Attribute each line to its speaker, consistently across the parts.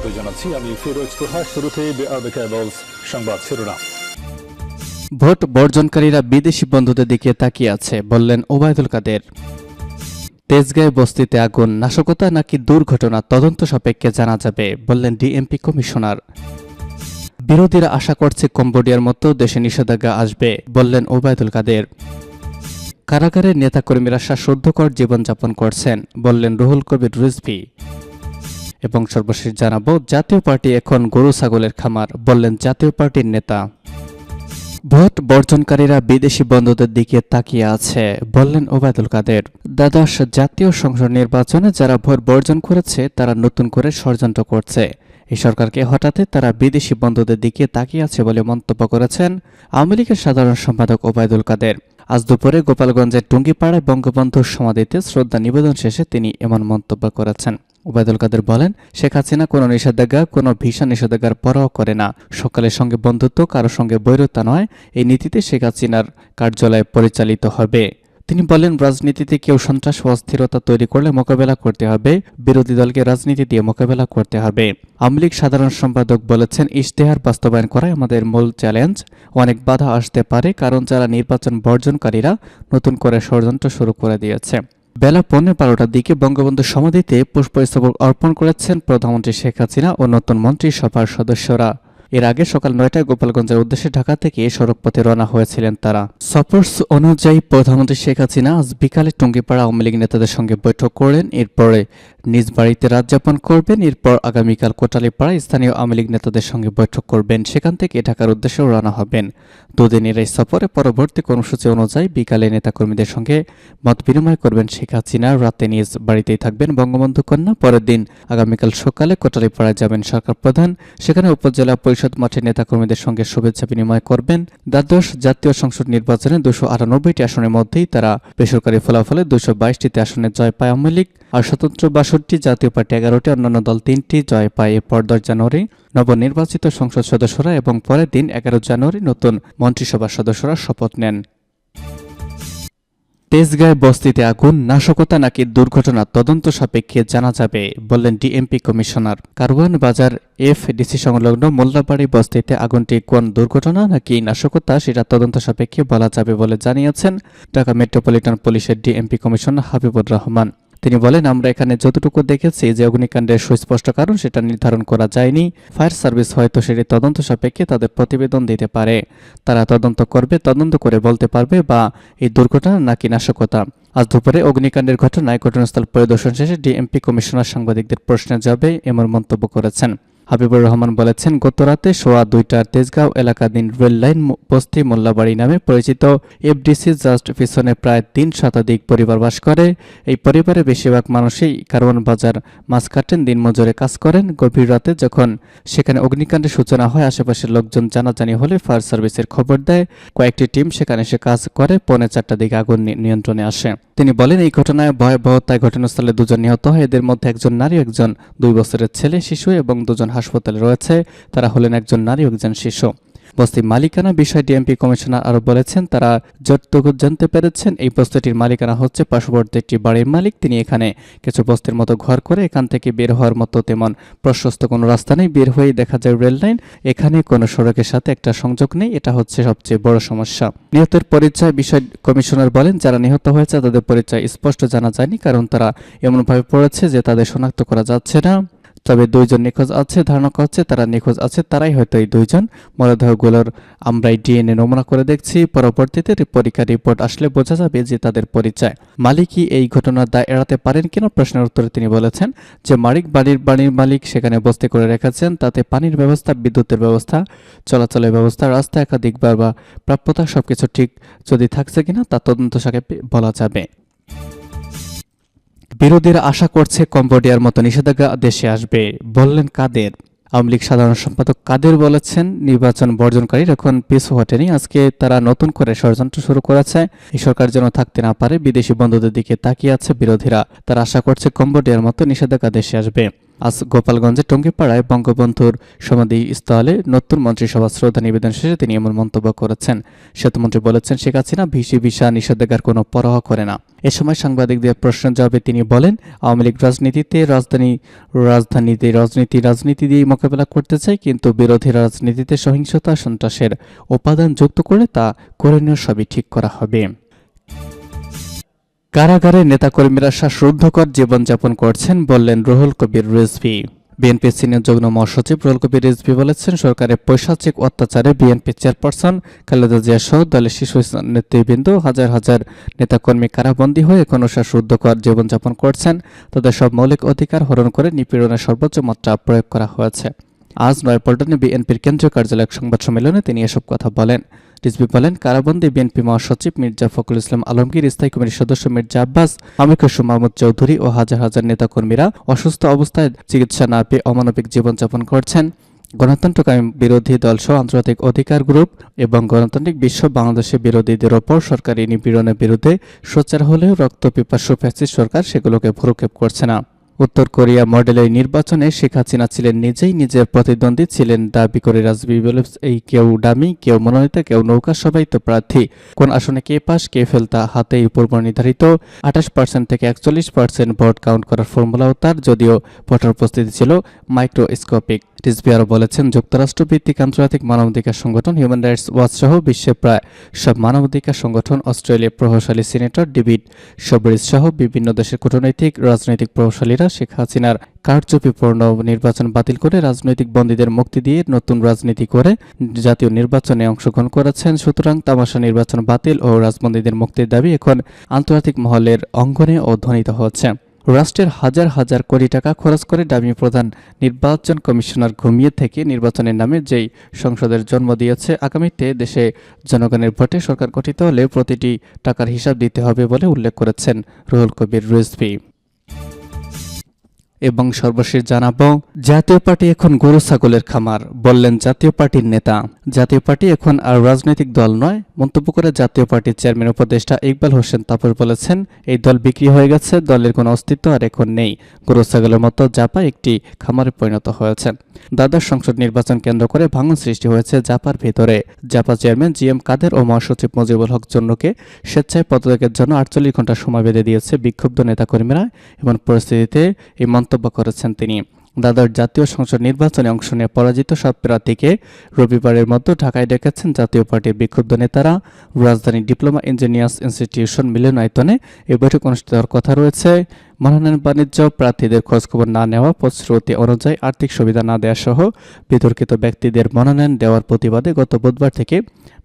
Speaker 1: স্বাগত জানাচ্ছি। আমি ফিরোজ তোহা শুরুতে সংবাদ শিরোনাম।
Speaker 2: ভোট বর্জনকারীরা বিদেশি বন্ধুদের দিকে তাকিয়ে আছে, বললেন ওবায়দুল কাদের। তেজগাঁয় বস্তিতে আগুন, নাশকতা নাকি দুর্ঘটনা, তদন্ত সাপেক্ষে জানা যাবে, বললেন ডিএমপি কমিশনার। বিরোধীরা আশা করছে কম্বোডিয়ার মতো দেশে নিষেধাজ্ঞা আসবে, বললেন ওবায়দুল কাদের। কারাগারের নেতাকর্মীরা শ্বাসরুদ্ধকর জীবনযাপন করছেন, বললেন রুহুল কবির রিজভি। এবং সর্বশেষ জানাব, জাতীয় পার্টি এখন গরু ছাগলের খামার, বললেন জাতীয় পার্টির নেতা। ভোট বর্জনকারীরা বিদেশি বন্ধুদের দিকে তাকিয়ে আছে, বললেন ওবায়দুল কাদের। দ্বাদশ জাতীয় সংসদ নির্বাচনে যারা ভোট বর্জন করেছে, তারা নতুন করে ষড়যন্ত্র করছে। এই সরকারকে হঠাতে তারা বিদেশি বন্ধুদের দিকে তাকিয়ে আছে বলে মন্তব্য করেছেন আওয়ামী লীগের সাধারণ সম্পাদক ওবায়দুল কাদের। আজ দুপুরে গোপালগঞ্জের টুঙ্গিপাড়ায় বঙ্গবন্ধুর সমাধিতে শ্রদ্ধা নিবেদন শেষে তিনি এমন মন্তব্য করেছেন। ওবায়দুল কাদের বলেন, শেখ হাসিনা কোনো নিষেধাজ্ঞা, কোনো ভিসা নিষেধাজ্ঞার পরোয়া করে না। সকালের সঙ্গে বন্ধুত্ব কারও সঙ্গে বৈরতা নয়। এই নীতিতে শেখ হাসিনার কার্যালয় পরিচালিত হবে। তিনি বলেন, রাজনীতিতে কেউ সন্ত্রাস ও অস্থিরতা তৈরি করলে মোকাবেলা করতে হবে। বিরোধী দলকে রাজনীতি দিয়ে মোকাবেলা করতে হবে। আওয়ামী লীগ সাধারণ সম্পাদক বলেছেন, ইশতেহার বাস্তবায়ন করাই আমাদের মূল চ্যালেঞ্জ। অনেক বাধা আসতে পারে, কারণ যারা নির্বাচন বর্জনকারীরা নতুন করে ষড়যন্ত্র শুরু করে দিয়েছে। বেলা পৌনে বারোটার দিকে বঙ্গবন্ধু সমাধিতে পুষ্পস্তবক অর্পণ করেছেন প্রধানমন্ত্রী শেখ হাসিনা ও নতুন মন্ত্রিসভার সদস্যরা। এর আগে সকাল নয়টায় গোপালগঞ্জের উদ্দেশ্যে ঢাকা থেকে সড়কপথে রওনা হয়েছিলেন তারা। সফর্স অনুযায়ী প্রধানমন্ত্রী শেখ হাসিনা আজ বিকালে টুঙ্গিপাড়া আওয়ামী লীগ নেতাদের সঙ্গে বৈঠক করলেন। এরপরে নিজ বাড়িতে রাত যাপন করবেন। এরপর আগামীকাল কোটালীপাড়ায় স্থানীয় আওয়ামী লীগ নেতাদের সঙ্গে বৈঠক করবেন। সেখান থেকে ঢাকার উদ্দেশ্যে রওনা হবেন। দুদিনের এই সফরে পরবর্তী কর্মসূচি অনুযায়ী বিকালে নেতাকর্মীদের সঙ্গে মত বিনিময় করবেন শেখ হাসিনা। রাতে নিজ বাড়িতেই থাকবেন বঙ্গবন্ধু কন্যা। পরের দিন আগামীকাল সকালে কোটালীপাড়ায় যাবেন সরকার প্রধান। সেখানে উপজেলা পরিষদ মাঠে নেতাকর্মীদের সঙ্গে শুভেচ্ছা বিনিময় করবেন। দ্বাদশ জাতীয় সংসদ নির্বাচনে দুশো আটানব্বইটি আসনের মধ্যেই তারা বেসরকারি ফলাফলে দুশো বাইশটিতে আসনে জয় পায় আওয়ামী লীগ আর স্বতন্ত্র বাষট্টি জাতীয় পার্টি এগারোটি, অন্যান্য দল তিনটি জয় পায় এরপর দশ জানুয়ারি। নবনির্বাচিত সংসদ সদস্যরা এবং পরের দিন এগারো জানুয়ারি নতুন মন্ত্রিসভার সদস্যরা শপথ নেন। তেজগাঁয় বস্তিতে আগুন, নাশকতা নাকি দুর্ঘটনা তদন্ত সাপেক্ষে জানা যাবে, বললেন ডিএমপি কমিশনার। কারওয়ান বাজার এফ ডিসি সংলগ্ন মোল্লাবাড়ি বস্তিতে আগুনটি কোন দুর্ঘটনা নাকি নাশকতা সেটা তদন্ত সাপেক্ষে বলা যাবে বলে জানিয়েছেন ঢাকা মেট্রোপলিটন পুলিশের ডিএমপি কমিশনার হাবিবুর রহমান। তিনি বলেন, আমরা এখানে যতটুকু দেখেছি যে অগ্নিকাণ্ডের সুস্পষ্ট কারণ সেটা নির্ধারণ করা যায়নি। ফায়ার সার্ভিস হয়তো সেটি তদন্ত সাপেক্ষে তাদের প্রতিবেদন দিতে পারে। তারা তদন্ত করবে, তদন্ত করে বলতে পারবে বা এই দুর্ঘটনা নাকি নাশকতা। আজ দুপুরে অগ্নিকাণ্ডের ঘটনায় ঘটনাস্থল পরিদর্শন শেষে ডিএমপি কমিশনার সাংবাদিকদের প্রশ্নের জবাবে এমন মন্তব্য করেছেন। হাবিবুর রহমান বলেছেন গতরাতে সোয়া দুইটার তেজগাঁও এলাকাধীন রেল লাইন বস্তি মোল্লাবাড়ি নামে পরিচিত এফডিসি জাস্ট পিছনে প্রায় তিন শতাধিক পরিবার বাস করে। এই পরিবারের বেশিরভাগ মানুষই কারওয়ান বাজার মাছ কাটেন, দিনমজুরে কাজ করেন। গভীর রাতে যখন সেখানে অগ্নিকাণ্ডের সূচনা হয়, আশেপাশের লোকজন জানাজানি হলে ফায়ার সার্ভিসের খবর দেয়। কয়েকটি টিম সেখানে এসে কাজ করে, পৌনে চারটা দিকে আগুন নিয়ন্ত্রণে আসে। তিনি বলেন, এই ঘটনায় ভয়াবহতায় ঘটনাস্থলে দুজন নিহত হয়। এদের মধ্যে একজন নারী, একজন দুই বছরের ছেলে, শিশু এবং দুজন হাসপাতালে রয়েছে, তারা হলেন একজন নারী একজন শিশু। বস্তির মালিকানা বিষয়ে ডিএমপি কমিশনার আরও বলেছেন, তারা যতটুকু জানতে পেরেছেন, এই বস্তিটির মালিকানা হচ্ছে পার্শ্ববর্তী একটি বাড়ির মালিক, তিনি এখানে কিছু বস্তির মতো ঘর করে এখান থেকে বের হওয়ার মতো তেমন প্রশস্ত কোনো রাস্তা নেই, বের হয়েই দেখা যায় রেল লাইন, এখানে কোনো সড়কের সাথে একটা সংযোগ নেই, এটা হচ্ছে সবচেয়ে বড় সমস্যা। নিহতের পরিচয় বিষয় কমিশনার বলেন, যারা নিহত হয়েছে তাদের পরিচয় স্পষ্ট জানা যায়নি, কারণ তারা এমনভাবে পড়েছে যে তাদের শনাক্ত করা যাচ্ছে না। তবে দুইজন নিখোঁজ আছে, ধারণা করা হচ্ছে তারা নিখোঁজ আছে, তারাই হয়তো এই দুইজন। মরদেহগুলোর আমরাই ডিএনএ নমুনা করে দেখছি। পরবর্তীতে পরীক্ষা রিপোর্ট আসলে বোঝা যাবে যে তাদের পরিচয়। মালিকই এই ঘটনার দায় এড়াতে পারেন কিনা প্রশ্নের উত্তরে তিনি বলেছেন যে মালিক বাড়ির বাড়ির মালিক সেখানে বস্তি করে রেখেছেন, তাতে পানির ব্যবস্থা, বিদ্যুতের ব্যবস্থা, চলাচলের ব্যবস্থা, রাস্তা একাধিকবার বা প্রাপ্যতা সবকিছু ঠিক যদি থাকছে কিনা তা তদন্ত শাখায় বলা যাবে। বিরোধীরা আশা করছে কম্বোডিয়ার মতো নিষেধাজ্ঞা দেশে আসবে, বললেন কাদের। আওয়ামী লীগ সাধারণ সম্পাদক কাদের বলেছেন, নির্বাচন বর্জনকারী এখন পিছু হটেনি, আজকে তারা নতুন করে ষড়যন্ত্র শুরু করেছে। এই সরকার যেন থাকতে না পারে, বিদেশি বন্ধুদের দিকে তাকিয়ে আছে বিরোধীরা। তারা আশা করছে কম্বোডিয়ার মতো নিষেধাজ্ঞা দেশে আসবে। আজ গোপালগঞ্জের টঙ্গিপাড়ায় বঙ্গবন্ধুর সমাধিস্থলে নতুন মন্ত্রিসভা শ্রদ্ধা নিবেদন শেষে তিনি এমন মন্তব্য করেছেন। সেতুমন্ত্রী বলেছেন, শেখ হাসিনা ভিসি ভিসা নিষেধাজ্ঞার কোনো পরোয়া করে না। এ সময় সাংবাদিকদের প্রশ্নের জবাবে তিনি বলেন, আওয়ামী লীগ রাজনীতিতে রাজধানী, রাজধানীতে রাজনীতি রাজনীতি দিয়ে মোকাবেলা করতে চায়, কিন্তু বিরোধী রাজনীতিতে সহিংসতা সন্ত্রাসের উপাদান যুক্ত করে তা করণীয় সবই ঠিক করা হবে। কারাগারে নেতাকর্মীরা শ্বাসরুদ্ধকর জীবনযাপন করছেন বললেন রুহুল কবির রিজভি। বিএনপি সিনিয়র যুগ্ম মহাসচিব রুহুল কবির রিজভি বলেছেন, সরকারের পৈশাচিক অত্যাচারে বিএনপি চেয়ারপারসন খালেদা জিয়া সহ দলের শীর্ষ নেতৃবৃন্দ হাজার হাজার নেতাকর্মী কারাবন্দী হয়ে এখনও শ্বাসরুদ্ধকর জীবনযাপন করছেন। তাদের সব মৌলিক অধিকার হরণ করে নিপীড়নের সর্বোচ্চ মাত্রা প্রয়োগ করা হয়েছে। আজ নয়াপল্টনে বিএনপির কেন্দ্রীয় কার্যালয় সংবাদ সম্মেলনে তিনি এসব কথা বলেন। রিজবি বলেন, কারাবন্দী বিএনপি মহাসচিব মির্জা ফখরুল ইসলাম আলমগীর, স্থায়ী কমিটির সদস্য মির্জা আব্বাস, আমির খসরু মাহমুদ চৌধুরী ও হাজার হাজার নেতাকর্মীরা অসুস্থ অবস্থায় চিকিৎসা না পেয়ে অমানবিক জীবনযাপন করছেন। গণতন্ত্রকামী বিরোধী দলসহ আন্তর্জাতিক অধিকার গ্রুপ এবং গণতান্ত্রিক বিশ্ব বাংলাদেশের বিরোধীদের ওপর সরকারি নিপীড়নের বিরুদ্ধে সোচ্চার হলেও রক্তপিপাসু ফ্যাসিস্ট সরকার সেগুলোকে ভ্রুক্ষেপ করছে না। উত্তর কোরিয়া মডেলের নির্বাচনে শেখ হাসিনা ছিলেন নিজেই নিজের প্রতিদ্বন্দ্বী ছিলেন দাবি করে রাজবি এই কেউ ডামি কেউ মনোনীত, কেউ নৌকা সবাই তো প্রার্থী। কোন আসনে কে পাস, কে ফেল তা হাতেই পূর্ব নির্ধারিত। আঠাশ পার্সেন্ট থেকে একচল্লিশ পার্সেন্ট ভোট কাউন্ট করার ফর্মুলাও তার, যদিও ভোটার উপস্থিতি ছিল মাইক্রোস্কোপিক রিজভি আরও বলেছেন, যুক্তরাষ্ট্র ভিত্তিক আন্তর্জাতিক মানবাধিকার সংগঠন হিউম্যান রাইটস ওয়াচ সহ বিশ্বের প্রায় সব মানবাধিকার সংগঠন অস্ট্রেলিয়ার প্রভাবশালী সিনেটর ডেভিড সবরিজ সহ বিভিন্ন দেশের কূটনৈতিক, রাজনৈতিক প্রভাবশালীরা শেখ হাসিনার কারচুপিপূর্ণ নির্বাচন বাতিল করে রাজনৈতিক বন্দীদের মুক্তি দিয়ে নতুন রাজনীতি করে জাতীয় নির্বাচনে অংশগ্রহণ করেছেন। সুতরাং তামাশা নির্বাচন বাতিল ও রাজবন্দীদের মুক্তির দাবি এখন আন্তর্জাতিক মহলের অঙ্গনে ও ধ্বনিত হচ্ছে। রাষ্ট্রের হাজার হাজার কোটি টাকা খরচ করে ডামি প্রধান নির্বাচন কমিশনার ঘুমিয়ে থেকে নির্বাচনের নামে যেই সংসদের জন্ম দিয়েছে, আগামীতে দেশে জনগণের ভোটে সরকার গঠিত হলে প্রতিটি টাকার হিসাব দিতে হবে বলে উল্লেখ করেছেন রুহুল কবির রিজভি। এবং সর্বশেষ জানাব, জাতীয় পার্টি এখন গরু ছাগলের খামার, বললেন জাতীয় পার্টির নেতা। জাতীয় পার্টি এখন আর রাজনৈতিক দল নয়, মন্তব্য করে জাতীয় পার্টির চেয়ারম্যান উপদেষ্টা ইকবাল হোসেন তাপর বলেছেন, এই দল বিক্রি হয়ে গেছে, দলের কোনো অস্তিত্ব আর এখন নেই। গরু ছাগলের মতো জাপা একটি খামারে পরিণত হয়েছে। দ্বাদশ সংসদ নির্বাচন কেন্দ্র করে ভাঙন সৃষ্টি হয়েছে জাপার ভেতরে। JaPa chairman G M Quader ও মহাসচিব মুজিবুল হক জন্যকে স্বেচ্ছায় পদত্যাগের জন্য আটচল্লিশ ঘণ্টা সময় বেঁধে দিয়েছে বিক্ষুব্ধ নেতাকর্মীরা, এমন পরিস্থিতিতে এই মন্তব্য করেছেন তিনি। দ্বাদশ জাতীয় সংসদ নির্বাচনে অংশ নিয়ে পরাজিত সব প্রার্থীকে রবিবারের মধ্যে ঢাকায় ডেকেছেন জাতীয় পার্টির বিক্ষুব্ধ নেতারা। রাজধানী ডিপ্লোমা ইঞ্জিনিয়ার্স ইনস্টিটিউশন মিলনায়তনে এই বৈঠক অনুষ্ঠিত হওয়ার কথা রয়েছে। মনোনয়ন বাণিজ্য, প্রার্থীদের খোঁজখবর না নেওয়া প্রতিশ্রুতি অনুযায়ী আর্থিক সুবিধা না দেওয়া সহ বিতর্কিত ব্যক্তিদের মনোনয়ন দেওয়ার প্রতিবাদে গত বুধবার থেকে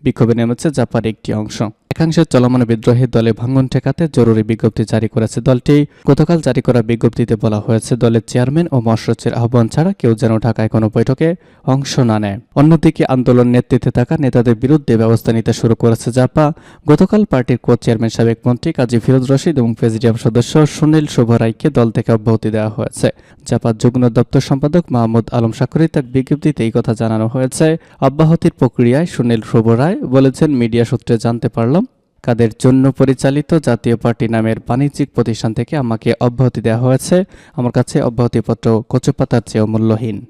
Speaker 2: বিক্ষোভে নেমেছে জাপার একটি অংশ। একাংশের চলমান বিদ্রোহী দলে ভাঙন ঠেকাতে জরুরি বিজ্ঞপ্তি জারি করেছে দলটি। গতকাল জারি করা বিজ্ঞপ্তিতে বলা হয়েছে, দলের চেয়ারম্যান ও মহাসচিবের আহ্বান ছাড়া কেউ যেন ঢাকায় কোনো বৈঠকে অংশ না নেয়। অন্যদিকে আন্দোলন নেতৃত্বে থাকা নেতাদের বিরুদ্ধে ব্যবস্থা নিতে শুরু করেছে জাপা। গতকাল পার্টির কো চেয়ারম্যান সাবেক মন্ত্রী কাজী ফিরোজ রশিদ এবং প্রেসিডিয়াম সদস্য সুনীল শুভ রায়কে দল থেকে অব্যাহতি দেওয়া হয়েছে। জাপার যুগ্ম দপ্তর সম্পাদক মাহমুদ আলম সাকরি তার বিজ্ঞপ্তিতে এই কথা জানানো হয়েছে। অব্যাহতির প্রক্রিয়ায় সুনীল শুভ রায় বলেছেন, মিডিয়া সূত্রে জানতে পারলাম কাদের জন্য পরিচালিত জাতীয় পার্টি নামের বাণিজ্যিক প্রতিষ্ঠান থেকে আমাকে অব্যাহতি দেওয়া হয়েছে। আমার কাছে অব্যাহতিপত্র কচুপাতার চেয়েও মূল্যহীন।